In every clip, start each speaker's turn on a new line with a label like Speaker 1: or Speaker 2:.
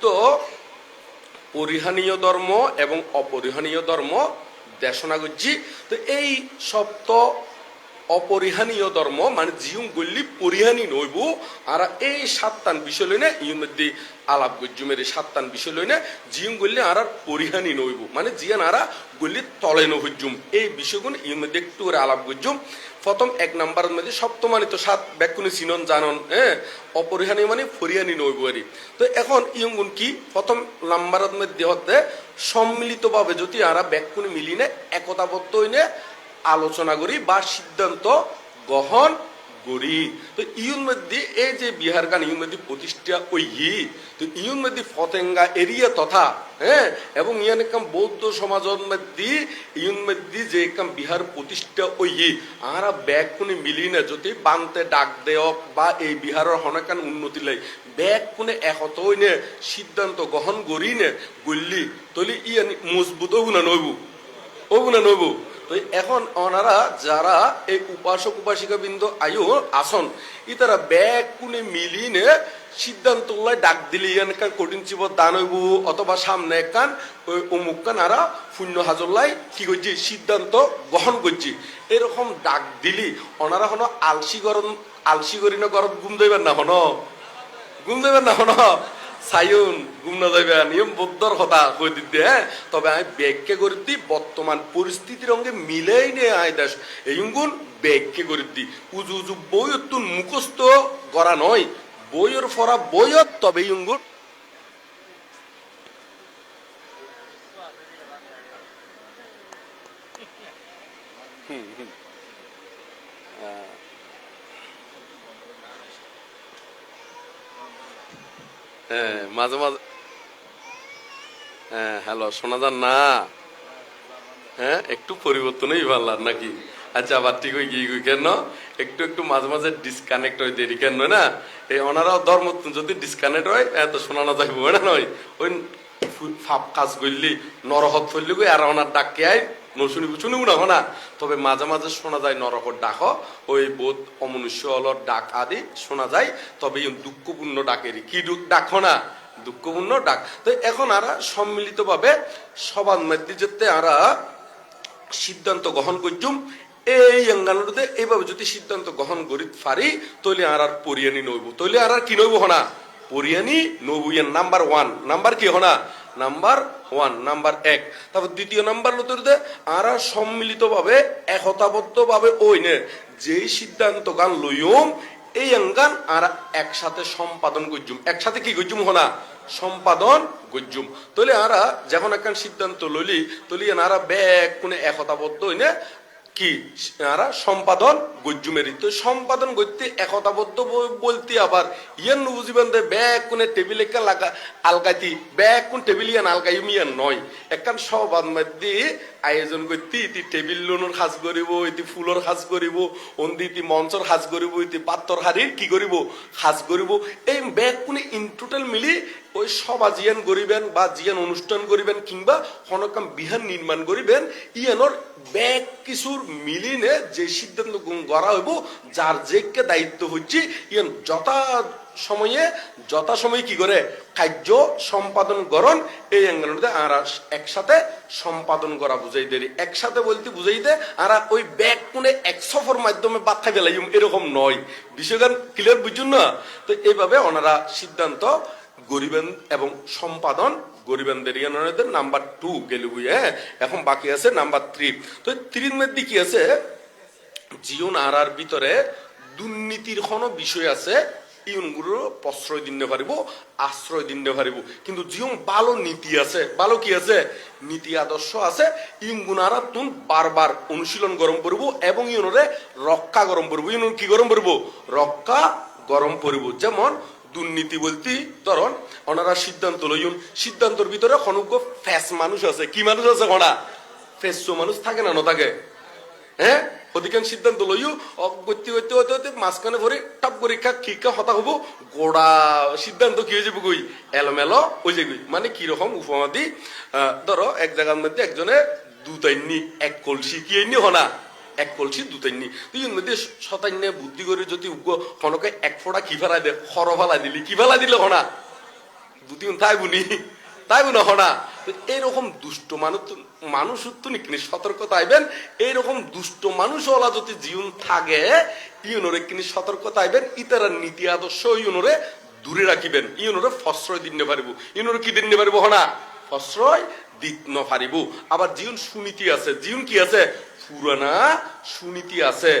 Speaker 1: তো পরিহানীয় ধর্ম এবং অপরিহানীয় ধর্ম দেশনাগুজ্জি তো এই সপ্ত অপরিহানীয় ধর্ম মানে জিউং গল্লি পরিহানি নইব। আর এই সাতটান বিষয় লইনে ইউর মধ্যে আলাপ গজ্জুমের এই সাতটান বিষয় লইনে জিউং গল্লি আর আর পরিহানি নইব। মানে জিয়ান আরা গল্লি তলে নহজ্জুম এই বিষয়গুলো ইউর মধ্যে একটু করে আলাপ গজ্জুম। প্রথম এক নাম্বারের মধ্যে সপ্তমানিত সাত ব্যাকুনি চিনন জানন হ্যাঁ? অপরিহানি মানে ফরিয়ানি নইবারি তো এখন ইয়ঙ্গুন কি? প্রথম নাম্বারের মধ্যে হতে সম্মিলিতভাবে যদি আরা ব্যাকুনি মিলিনে একতাবদ্ধ হইনে আলোচনা করি বা সিদ্ধান্ত গ্রহণ করি। তো ইউন মধ্যে এই যে বিহার গান ইউন মধ্যে প্রতিষ্ঠা ওই তো ইউন মধ্যে ফতেঙ্গা এরিয়া তথা হ্যাঁ এবং ইয়ান একাম বৌদ্ধ সমাজের মধ্যে ইউন মধ্যে যে একাম বিহার প্রতিষ্ঠা ওই আরা ব্যাগ কোনে মিলি না, যদি বানতে ডাক দেওক বা এই বিহারের হনকান উন্নতি লাই, ব্যাগ কোনে একত হই নে, সিদ্ধান্ত গ্রহণ করি নে গল্লি তলি ইয়ান মজবুত হবু না নইবু? হবু না নইবু? তো এখন ওনারা যারা এই উপাসক উপাসিকা বিন্দু আয়ু আসন, ইতারা ব্যাগ কোনে মিলিনে সিদ্ধান্ত ডাক দিলে ইয়ানকান কঠিন চিব দান হইব অথবা সামনে একান ওই অমুক কান আরা শূন্য হাজল্লাই কি করছি? সিদ্ধান্ত গ্রহণ করছি। এরকম ডাক দিলি, ওনারা হনো আলসি গরম আলসি গরম ঘুম দেবেন না হনো? গুম দেবেন না হনো? সায়ুন গুমনা যাবে নিয়ম বদ্ধর কথা কই দিতে হ্যাঁ? তবে আমি ব্যাগকে করে দিই, বর্তমান পরিস্থিতির অঙ্গে মিলেই নে আয় দাস এই গুণ ব্যাগকে করে দিই। উজু উজু বই তুন মুখস্থ করা নয়। বইয়ের ফরা বইয়ত, তবে ইঙ্গুর হ্যাঁ মাঝে মাঝে হ্যাঁ হ্যালো, শোনা যান না? হ্যাঁ একটু পরিবর্তনই ভালো নাকি? আচ্ছা আবার ঠিক হয়ে গিয়ে কেন? একটু একটু মাঝে মাঝে ডিসকানেক্ট হয়ে, দেরি কেন না? এই ওনারাও ধর্ম, যদি ডিসকানেক্ট হয় এত শোনানো যাইব না নয়? ওই ফাপ কাজ করলি, নরহত ফেললি আর ওনার ডাককে আই নশুনি শুনিব না না তবে মাঝে মাঝে শোনা যায় নরকর ডাক। ওই বোধ অমনুষ্য অলর ডাক আদি শোনা যায়। তবে দুঃখপূর্ণ ডাকেরই কি ডাক না দুঃখপূর্ণ ডাক। তো এখন আরা সম্মিলিতভাবে সবার মধ্যে যেতে আরা সিদ্ধান্ত গ্রহণ করছুম এই অঙ্গানুরতে এইভাবে যদি সিদ্ধান্ত গ্রহণ করি পারি তৈলে আর আর পরিয়ানি নইব। তৈলে আর আর কি নইব হনা? পরিয়ানি নইব ইয়ান নাম্বার ওয়ান। নাম্বার কি হনা? নাম্বার ওয়ান নাম্বার এক। তারপর দ্বিতীয় নাম্বার লতুরতে, আর সম্মিলিতভাবে, একতাবদ্ধভাবে ওই নে যেই সিদ্ধান্ত গান লইম এই অঙ্গান আর একসাথে সম্পাদন করছুম একসাথে কি করছুম হনা? সম্পাদন গজ্জুম তলে আরা যখন একখান সিদ্ধান্ত লইলি তলি আরা ব্যাগ কোনে একতাবদ্ধ হইনে কি? আরা সম্পাদন গজ্জুমেরি তো সম্পাদন করতে একতাবদ্ধ বলতে আবার ইয়ান বুঝিবেন দে ব্যাগ কোনে টেবিল একটা লাগা আলগাইতি ব্যাগ কোন টেবিল ইয়ান আলগাই মিয়ান নয়। একখান সবাদ মধ্যে আয়োজন করতে ইতি টেবিল লোনের সাজ করিব, ইতি ফুলৰ সাজ করিব, অন্দি ইতি মঞ্চৰ সাজ করিব, ইতি পাত্ৰৰ শাৰীৰ কি করিব সাজ করিব। এই ব্যাগ কোনে ইন টোটাল মিলি ওই সভা জিয়ান করিবেন বা জিয়ান অনুষ্ঠান করিবেন কিংবা হনকাম বিহান নির্মাণ করিবেন ইয়ানোর ব্যাগ কিছুর মিলিনে যে সিদ্ধান্ত করা হইব, যার যেকে দায়িত্ব হচ্ছে ইয়ান যথা সময়ে, যথা সময় কি করে? কার্য সম্পাদন করন এই অ্যাঙ্গেলতে আর একসাথে সম্পাদন করা বুঝাই দেরি। একসাথে বলতে বুঝাই দে, আর ওই ব্যাগ কোনে এক সফর মাধ্যমে বাচ্চা ফেলাইম, এরকম নয়। বিষয়গান ক্লিয়ার বুঝুন না? তো এইভাবে ওনারা সিদ্ধান্ত গরিবেন এবং সম্পাদন গরিবেনদের ইয়ানদের নাম্বার টু গেলুবুই হ্যাঁ? এখন বাকি আছে নাম্বার থ্রি তো থ্রির মধ্যে কি আছে জীবন আর আর ভিতরে দুর্নীতির কোনো বিষয় আছে ইউনগুলো প্রশ্রয় দিতে পারিব আশ্রয় দিতে পারিব কিন্তু জিয়ং ভালো নীতি আছে। ভালো কি আছে? নীতি আদর্শ আছে। ইউনগুনারা তুন বারবার অনুশীলন গরম করব এবং ইউনরে রক্ষা গরম করব। ইউন কি গরম করব? রক্ষা গরম করব। যেমন দুর্নীতি বলতে ধরন ওনারা সিদ্ধান্ত লইন সিদ্ধান্তর ভিতরে খনজ্ঞ ফ্যাস মানুষ আছে। কি মানুষ আছে কনা ফেসো মানুষ থাকে না থাকে হ্যাঁ? অধিকাংশ সিদ্ধান্ত লইও অগত্যি হইতে হইতে হইতে মাঝখানে ভরে টপ পরীক্ষা খিকা হতা হব। গোড়া সিদ্ধান্ত কি হয়ে যাবে গই এলোমেলো ওই যে গই মানে কীরকম উপমা দি আহ, ধরো এক জায়গার মধ্যে একজনে দুতাইনি এক কলসি কি হনা? এক কলসি দুতাইনি তুই মধ্যে শতান্য বুদ্ধি করে যদি উগ্র খনকে এক ফোঁটা কি ফেলাই দে খর ফেলাই দিলি? কি ফেলাই দিলে হনা? দুটি তাই বুনি, তাই বুনা হনা? এইরকম দুষ্ট মানুষ মানুষ তো নিকিনি সতর্কতা আইবেন। এইরকম দুষ্ট মানুষ ওলা যদি জীবন থাকে, ইউনোরে কিনি সতর্কতা আইবেন? ইতারা নীতি আদর্শ ইউনোরে দূরে রাখিবেন। ইউনোরে ফশ্রয় দিতে পারিব। ইউনোরে কি দিতে পারিব হনা? ফশ্রয় দিত ন পারিব। আবার জীবন সুনীতি আছে। জীবন কি আছে? পুরানা সুনীতি আছে।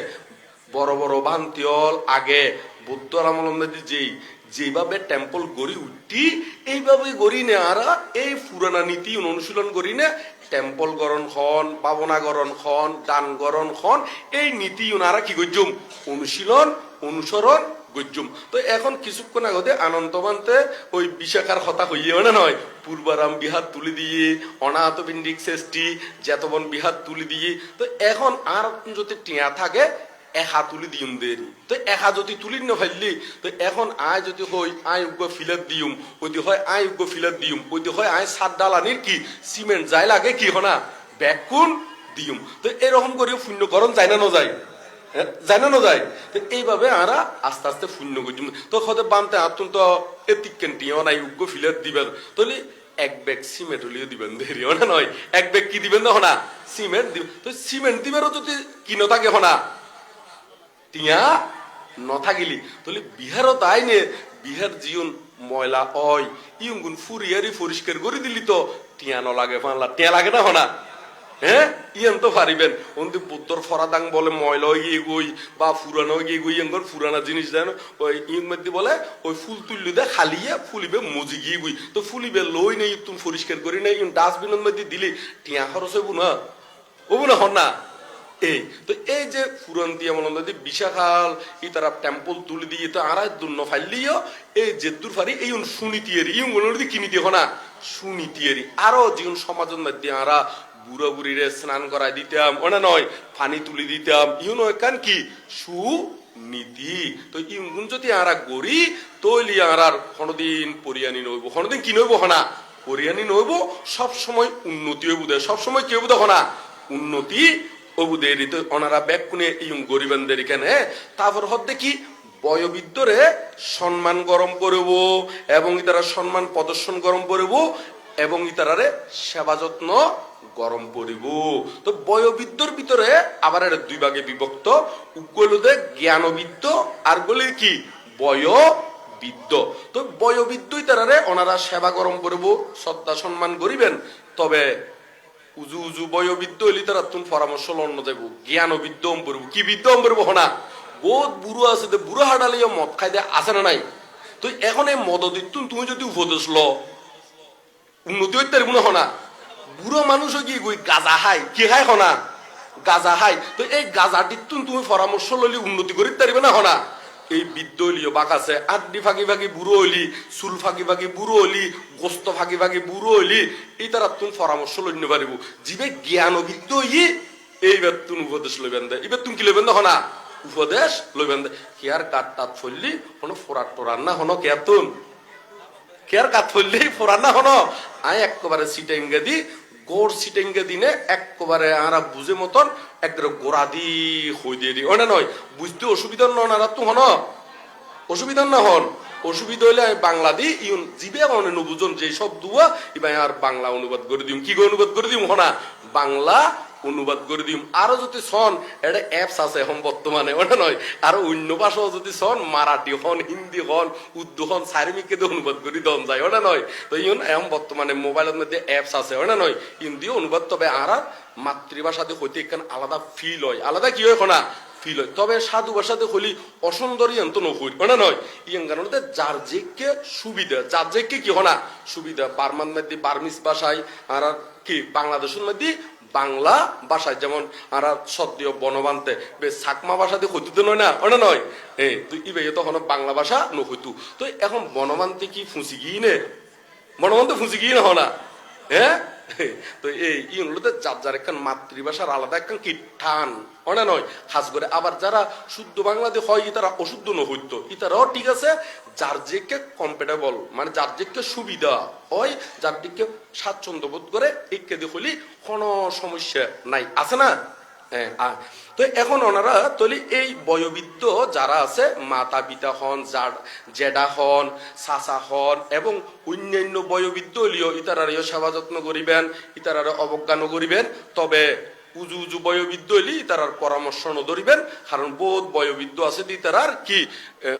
Speaker 1: বড় বড় বান্তিয়ল আগে বৌদ্ধ রামলম্বেদি যেই যেভাবে টেম্পল গড়ি উঠি এইভাবে গড়ি নে আর এই পুরানা নীতি অনুশীলন করি না। টেম্পল গরণ হন পাবনা গরণ হন, দান গরণ হন, এই নীতি ওনারা কি করছুম অনুশীলন, অনুসরণ গজ্জুম। তো এখন কিছুক্ষণ আগতে আনন্দমান্তে ওই বিশাখার কথা হইয়ে মানে নয়, পূর্বারাম বিহার তুলে দিয়ে অনাহত পিণ্ডিক শ্রেষ্ঠী জেতবন বিহার তুলে দিয়ে, তো এখন আর যদি টিয়া থাকে, এহা তুলি দিউম দেরি। তো এহা যদি তুলি না ফাইলি তো এখন আয় যদি হই, আয় উগ্র ফিলার দিউম ওইটি হয় আয় উগ্র ফিলার দিউম ওইটি হয় আয় সাত ডালানির কি, সিমেন্ট যাই লাগে কি হনা, ব্যাকুন দিউম তো এরকম করে শূন্য গরম যায় না ন যায় হ্যাঁ, যায় না ন যায় তো এইভাবে আরা আস্তে আস্তে শূন্য করছি তো হতে বানতে আতুন তো এতিক কেন্টিও নাই উগ্র ফিলার দিবেন। তাহলে এক ব্যাগ সিমেন্ট হলিও দিবেন দেরি না নয়। এক ব্যাগ কি দিবেন না হনা সিমেন্ট দিবেন। তো সিমেন্ট দিবেরও যদি কিনো থাকে হনা টিয়া নথাকিলি তাহলে বিহারও তাই নে বিহার জিউন ময়লা অয় ইউন ফুরিয়ারি পরিষ্কার করে দিলি তো টিয়া ন লাগে ফানলা টিয়া লাগে না হনা। হ্যাঁ ইয়ান তো পারিবেন। অন্তি পুত্তর ফরাদাং বলে, ময়লা হয়ে গই বা ফুরানো হয়ে গই এঙ্গর ফুরানা জিনিস দেন। ওই ইউন মধ্যে বলে, ওই ফুল তুললি দে খালিয়ে ফুলিবে, মজি গিয়ে গই। তো ফুলিবে, লই নেই তুমি পরিষ্কার করি নাই ইউন ডাস্টবিনের মধ্যে দিলি, টিয়া খরচ হইব না। হব না, হন না। এই, তো এই যে ফুরন্তি এমন নদী বিশাখাল ই তারা টেম্পল তুলি দিয়ে, তো আড়াই দুর্ন ফাইলিও এই যে দূর ফারি, এই সুনীতিয়েরি ইউন নদী কিনি দিয়ে না সুনীতিয়েরি আরও জীবন সমাজের মধ্যে আরা বুড়ো বুড়িরে স্নান করাই দিতাম, ওনা নয়, পানি তুলি দিতাম। ইউ নয় কান কি? সু নীতি তো ইউন যদি আরা গড়ি তৈলি আরার কোনোদিন পরিয়ানি নইব। কোনোদিন কি নইব হনা? পরিয়ানি নইব সব সময় উন্নতি হইব দে। সব সময় কি হইব দেখো না উন্নতি অবুদের তো ওনারা ব্যাগ কুনে ইউং গরিবানদের এখানে তারপর হতে কি? বয়োবৃদ্ধরে সম্মান গরম করব, এবং তারা সম্মান প্রদর্শন গরম করব, এবং ইতারারে সেবা যত্ন গরম করিব তো বয়োবৃদ্ধর ভিতরে আবার এর দুই ভাগে বিভক্ত। উগ্গলুদে জ্ঞানবিদ্য আর গলে কি? বয় বৃদ্ধ তো বয়োবৃদ্ধই তারারে ওনারা সেবা গরম করব শ্রদ্ধা সম্মান করিবেন। তবে উজু উজু বয়োবিদ্য হইলি তারা তুমি পরামর্শ লন্ন যাব জ্ঞান বিদ্য অম্বরবো কি বিদ্য অম্বরবো হনা? বহুত বুড়ো আছে তো, বুড়ো হাডালিও মদ খাই দিয়ে আছে না নাই। তো এখন এই মদ দিতুন তুমি যদি উপদেশ ল, উন্নতি হইতে পারব না হনা? বুড়ো মানুষ কি গই গাজা হাই কি হাই হনা? গাজা হাই তো এই গাজা দিতুন তুমি পরামর্শ ললি উন্নতি করিতে পারবে না হনা? এই বৃদ্ধ হলিও বাক আছে। আড্ডি ফাঁকি ফাঁকি বুড়ো হলি চুল ফাঁকি ফাঁকি বুড়ো হলি গোস্ত ফাঁকি ফাঁকি বুড়ো হলি এই তারা তুমি পরামর্শ লইতে পারিব। যিবে জ্ঞান বিদ্য ই এইবার তুমি উপদেশ লইবেন দে। এবার তুমি কি লইবেন দেখো না উপদেশ লইবেন দে। কেয়ার কাঠ টাত ফললি? কোনো ফোরাট টোরান না হনো কেয়ার তুন কেয়ার কাঠ ফললি? ফোরান না হনো? আই একবারে সিটেঙ্গে দি গোড় সিটেঙ্গে দিনে একবারে আরা বুঝে মতন একবারে গোড়া দি হই দিয়ে দি। ওটা নয়, বুঝতে অসুবিধা নন আর তো হন? অসুবিধা না হন? অসুবিধা হইলে বাংলা দি, ইউন জিবে মানে নবুজন যে সব দুয়া এবার আর বাংলা অনুবাদ করে দিম। কি অনুবাদ করে দিম হনা? বাংলা অনুবাদ করে দিম। আরও যদি সন এটা অ্যাপস আছে এখন বর্তমানে, ওটা নয়। আরও অন্য ভাষাও যদি সন মারাঠি হন, হিন্দি হন, উর্দু হন সারিমিকে দিয়ে অনুবাদ করে দন যায়, ওটা নয়। তো ইউন এখন বর্তমানে মোবাইলের মধ্যে অ্যাপস আছে, ওটা নয়। হিন্দি অনুবাদ, তবে আর মাতৃভাষা দিয়ে হইতে একখান আলাদা ফিল হয়। আলাদা কি হয় না ফিল হয়। তবে সাধু ভাষাতে হলি অসুন্দরী অন্ত নহুই ওটা নয়। ইয়ং কারণে যার যেকে সুবিধা, যার যেকে কি হনা সুবিধা বার্মান মধ্যে বার্মিস ভাষায় আর কি, বাংলাদেশের মধ্যে বাংলা ভাষায়, যেমন আরা সদ্য বনবান্তে বেশ সাকমা ভাষা দিয়ে হইতে নয় না ওটা নয়? হ্যাঁ তুই ইবে তখন বাংলা ভাষা নহইতু। তো এখন বনবান্তে কি ফুঁসি গিয়ে নে? বনবান্তে ফুঁসি গিয়ে না হ্যাঁ? তো এই ইংলদের যার যার একখান মাতৃভাষার আলাদা একখান কি টান অনে নয়। খাস করে আবার যারা শুদ্ধ বাংলাতে হয় তারা অশুদ্ধ নহইতো ইতারাও ঠিক আছে, যার যেকে কম্পেটেবল মানে যার যেকে সুবিধা হয়, যার দিকে স্বাচ্ছন্দ্য বোধ করে, একে দেখলি কোনো সমস্যা নাই। আছে না? তো এখন ওনারা তলি এই বয়োবৃদ্ধ যারা আছে মাতা পিতা হন জেডা হন সাসা হন এবং অন্যান্য বয়োবৃদ্ধ হলিও ইতারারিও সেবা যত্ন করিবেন ইতারারে অবজ্ঞানও করিবেন তবে উজু উজু বয়োবৃদ্ধ হইলে ইতারার পরামর্শ ধরিবেন কারণ বহুত বয়োবৃদ্ধ আছে ইতারার কি এ,